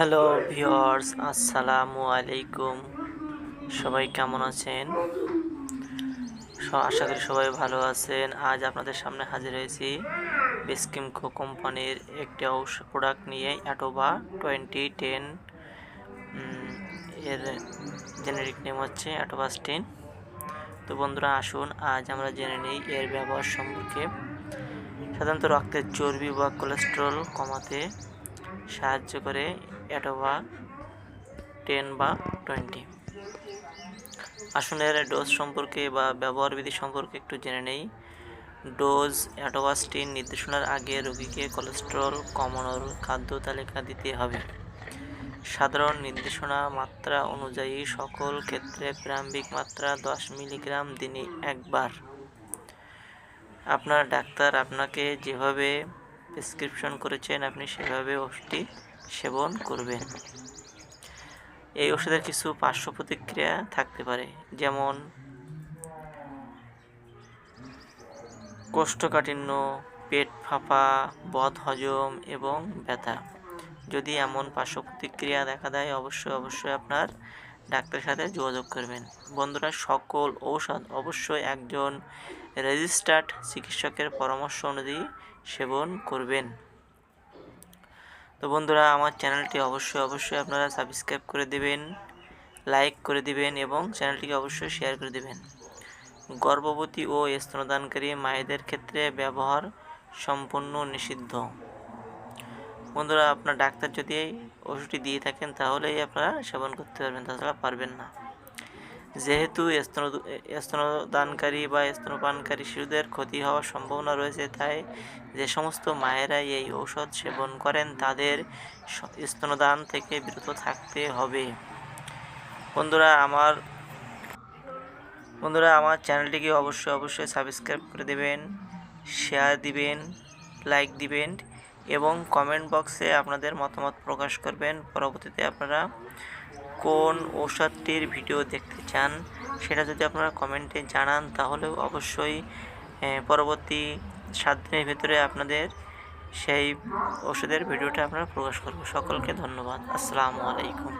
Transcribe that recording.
Hello viewers আসসালামু আলাইকুম। সবাই কেমন আছেন? আশা করি সবাই ভালো আছেন। আজ আপনাদের সামনে হাজির হয়েছি বেসকিমকো কোম্পানির একটি ঔষধ প্রোডাক্ট নিয়ে অ্যাটোবা টোয়েন্টি টেন এর জেনেরিক নেম হচ্ছে অ্যাটোবাস্টিন তো বন্ধুরা, আসুন, আজ আমরা জেনে নিই এর ব্যবহার সম্পর্কে। সাধারণত রক্তের চর্বি বা কোলেস্ট্রল কমাতে সাহায্য করে অ্যাটোভা টেন বা টোয়েন্টি আসুন এর ডোজ সম্পর্কে বা ব্যবহার বিধি সম্পর্কে একটু জেনে নেই। ডোজ অ্যাটোভাস্টিন নির্দেশনার আগে রোগীকে কোলেস্ট্রল কমানোর খাদ্য তালিকা দিতে হবে। সাধারণ নির্দেশনা মাত্রা অনুযায়ী সকল ক্ষেত্রে প্রারম্ভিক মাত্রা দশ মিলিগ্রাম দিনে একবার। আপনার ডাক্তার আপনাকে যেভাবে প্রেসক্রিপশন করেছেন, আপনি সেভাবে ওষুধটি সেবন করবেন। এই ওষুধের কিছু পার্শ্ব প্রতিক্রিয়া থাকতে পারে, যেমন কোষ্ঠকাঠিন্য, পেট ফাঁপা, বদ হজম এবং ব্যথা। যদি এমন পার্শ্ব প্রতিক্রিয়া দেখা দেয়, অবশ্যই অবশ্যই আপনার ডাক্তারের সাথে যোগাযোগ করবেন। বন্ধুরা, সকল ঔষধ অবশ্যই একজন রেজিস্টার্ড চিকিৎসকের পরামর্শ অনুযায়ী সেবন করবেন। তো বন্ধুরা, আমার চ্যানেলটি অবশ্যই অবশ্যই আপনারা সাবস্ক্রাইব করে দেবেন লাইক করে দিবেন এবং চ্যানেলটিকে অবশ্যই শেয়ার করে দেবেন। গর্ভবতী ও স্তনদানকারী মায়েদের ক্ষেত্রে ব্যবহার সম্পূর্ণ নিষিদ্ধ। বন্ধুরা, আপনার ডাক্তার যদি ওষুধটি দিয়ে থাকেন, তাহলেই আপনারা সেবন করতে পারবেন, তাছাড়া পারবেন না। যেহেতু স্তন স্তনদানকারী বা স্তনপানকারী শিশুদের ক্ষতি হওয়ার সম্ভাবনা রয়েছে, তাই যে সমস্ত মায়েরা এই ঔষধ সেবন করেন, তাদের স্তনদান থেকে বিরত থাকতে হবে। বন্ধুরা, আমার বন্ধুরা, আমার চ্যানেলটিকে অবশ্যই অবশ্যই সাবস্ক্রাইব করে দেবেন শেয়ার দিবেন লাইক দিবেন এবং কমেন্ট বক্সে আপনাদের মতামত প্রকাশ করবেন। পরবর্তীতে আপনারা কোন ওষুধটির ভিডিও দেখতে চান, সেটা যদি আপনারা কমেন্টে জানান, তাহলেও অবশ্যই পরবর্তী সাত দিনের ভিতরে আপনাদের সেই ওষুধের ভিডিওটা আপনারা প্রকাশ করব। সকলকে ধন্যবাদ। আসসালামু আলাইকুম।